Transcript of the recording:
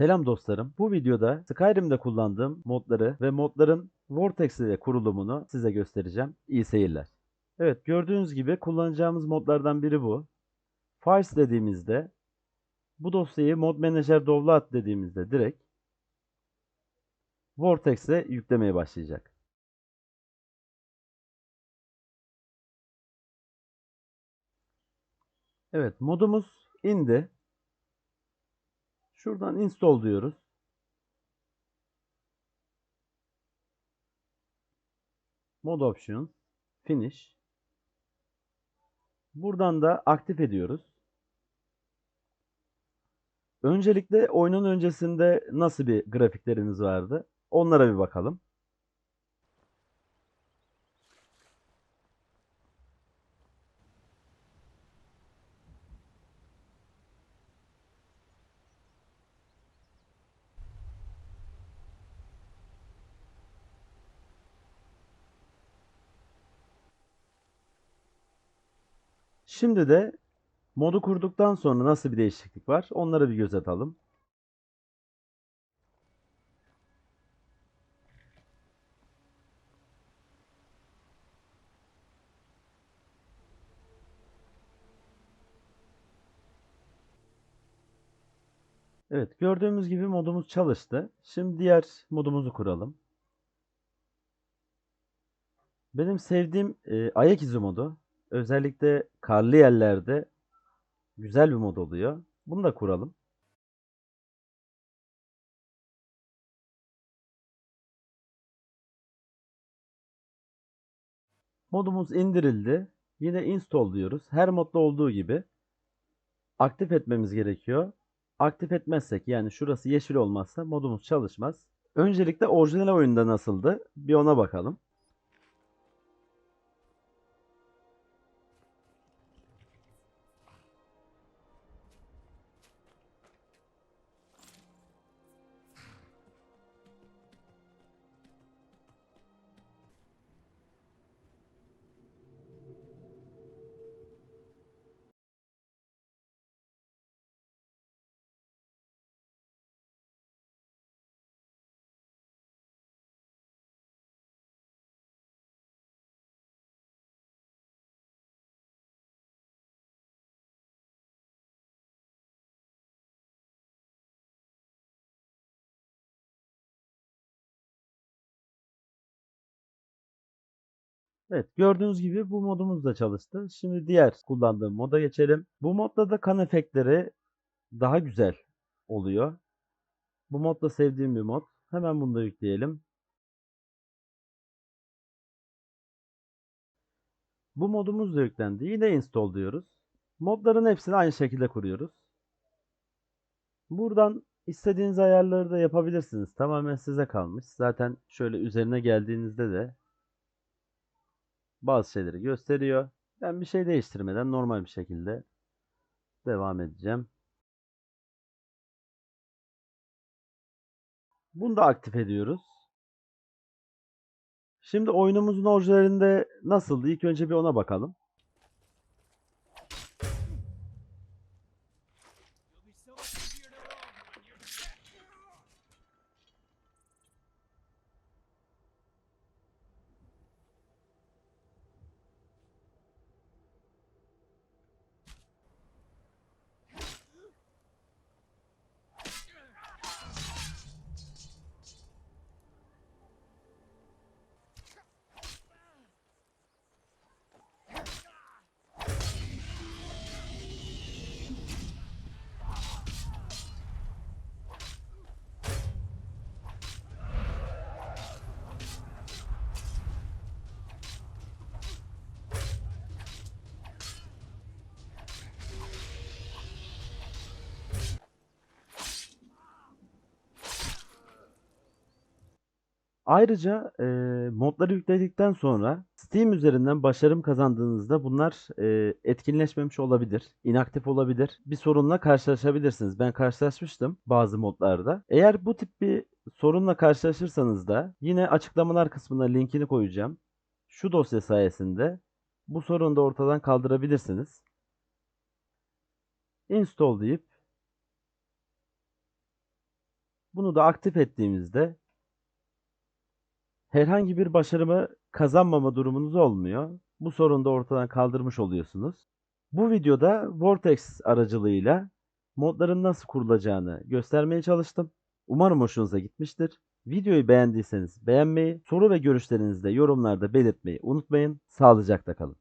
Selam dostlarım. Bu videoda Skyrim'de kullandığım modları ve modların Vortex ile kurulumunu size göstereceğim. İyi seyirler. Evet gördüğünüz gibi kullanacağımız modlardan biri bu. Files dediğimizde bu dosyayı Mod Manager Download dediğimizde direkt Vortex'e yüklemeye başlayacak. Evet modumuz indi. Şuradan install diyoruz. Mod options, finish. Buradan da aktif ediyoruz. Öncelikle oyunun öncesinde nasıl bir grafiklerimiz vardı? Onlara bir bakalım. Şimdi de modu kurduktan sonra nasıl bir değişiklik var? Onlara bir göz atalım. Evet, gördüğümüz gibi modumuz çalıştı. Şimdi diğer modumuzu kuralım. Benim sevdiğim e, ayak izi modu. Özellikle karlı yerlerde güzel bir mod oluyor. Bunu da kuralım. Modumuz indirildi. Yine install diyoruz. Her modda olduğu gibi aktif etmemiz gerekiyor. Aktif etmezsek yani şurası yeşil olmazsa modumuz çalışmaz. Öncelikle orijinal oyunda nasıldı? Bir ona bakalım. Evet gördüğünüz gibi bu modumuz da çalıştı. Şimdi diğer kullandığım moda geçelim. Bu modda da kan efektleri daha güzel oluyor. Bu mod da sevdiğim bir mod. Hemen bunu da yükleyelim. Bu modumuz da yüklendi. Yine install diyoruz. Modların hepsini aynı şekilde kuruyoruz. Buradan istediğiniz ayarları da yapabilirsiniz. Tamamen size kalmış. Zaten şöyle üzerine geldiğinizde de bazı şeyleri gösteriyor. Ben bir şey değiştirmeden normal bir şekilde devam edeceğim. Bunu da aktif ediyoruz. Şimdi oyunumuzun orijinalinde nasıldı? İlk önce bir ona bakalım. Ayrıca e, modları yükledikten sonra Steam üzerinden başarım kazandığınızda bunlar e, etkinleşmemiş olabilir, inaktif olabilir. Bir sorunla karşılaşabilirsiniz. Ben karşılaşmıştım bazı modlarda. Eğer bu tip bir sorunla karşılaşırsanız da yine açıklamalar kısmına linkini koyacağım. Şu dosya sayesinde bu sorunu da ortadan kaldırabilirsiniz. Install deyip Bunu da aktif ettiğimizde herhangi bir başarımı kazanmama durumunuz olmuyor. Bu sorunu da ortadan kaldırmış oluyorsunuz. Bu videoda Vortex aracılığıyla modların nasıl kurulacağını göstermeye çalıştım. Umarım hoşunuza gitmiştir. Videoyu beğendiyseniz beğenmeyi, soru ve görüşlerinizi de yorumlarda belirtmeyi unutmayın. Sağlıcakla kalın.